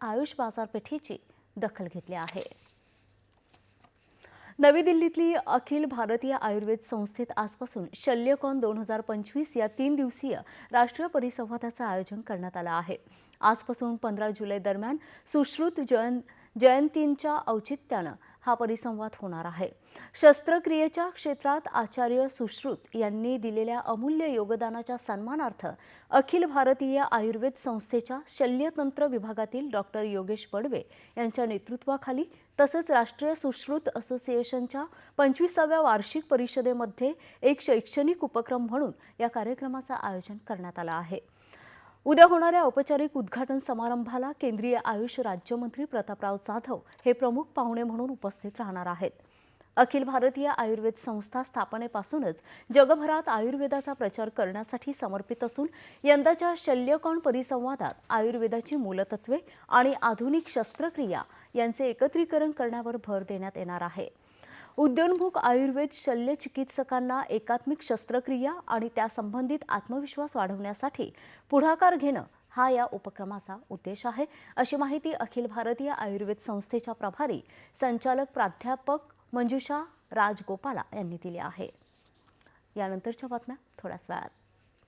आयुष बाजारपेठेची दखल घेतली आहे. नवी दिल्लीतली अखिल भारतीय आयुर्वेद संस्थेत आजपासून शल्यकॉन दोन हजार पंचवीस या तीन दिवसीय राष्ट्रीय परिसंवादाचं आयोजन करण्यात आलं आहे. आजपासून पंधरा जुलै दरम्यान सुश्रुत जयं जयंतींच्या औचित्यानं हा परिसंवाद होणार आहे. शस्त्रक्रियेच्या क्षेत्रात आचार्य सुश्रुत यांनी दिलेल्या अमूल्य योगदानाच्या सन्मानार्थ अखिल भारतीय आयुर्वेद संस्थेच्या शल्यतंत्र विभागातील डॉक्टर योगेश बडवे यांच्या नेतृत्वाखाली तसंच राष्ट्रीय सुश्रुत असोसिएशनच्या पंचवीसाव्या वार्षिक परिषदेमध्ये एक शैक्षणिक उपक्रम म्हणून या कार्यक्रमाचं आयोजन करण्यात आलं आहे. उद्या होणाऱ्या औपचारिक उद्घाटन समारंभाला केंद्रीय आयुष राज्यमंत्री प्रतापराव जाधव हे प्रमुख पाहुणे म्हणून उपस्थित राहणार आहेत. अखिल भारतीय आयुर्वेद संस्था स्थापनेपासूनच जगभरात आयुर्वेदाचा प्रचार करण्यासाठी समर्पित असून यंदाच्या शल्यकोण परिसंवादात आयुर्वेदाची मूलतत्वे आणि आधुनिक शस्त्रक्रिया यांचे एकत्रीकरण करण्यावर भर देण्यात येणार आहे. उद्योन्मुख आयुर्वेद शल्य चिकित्सकांना एकात्मिक शस्त्रक्रिया आणि त्यासंबंधित आत्मविश्वास वाढवण्यासाठी पुढाकार घेणं हा या उपक्रमाचा उद्देश आहे. अशी माहिती अखिल भारतीय आयुर्वेद संस्थेच्या प्रभारी संचालक प्राध्यापक मंजुषा राजगोपाला यांनी दिली आहे. यानंतरच्या बातम्या थोड्याच वेळात.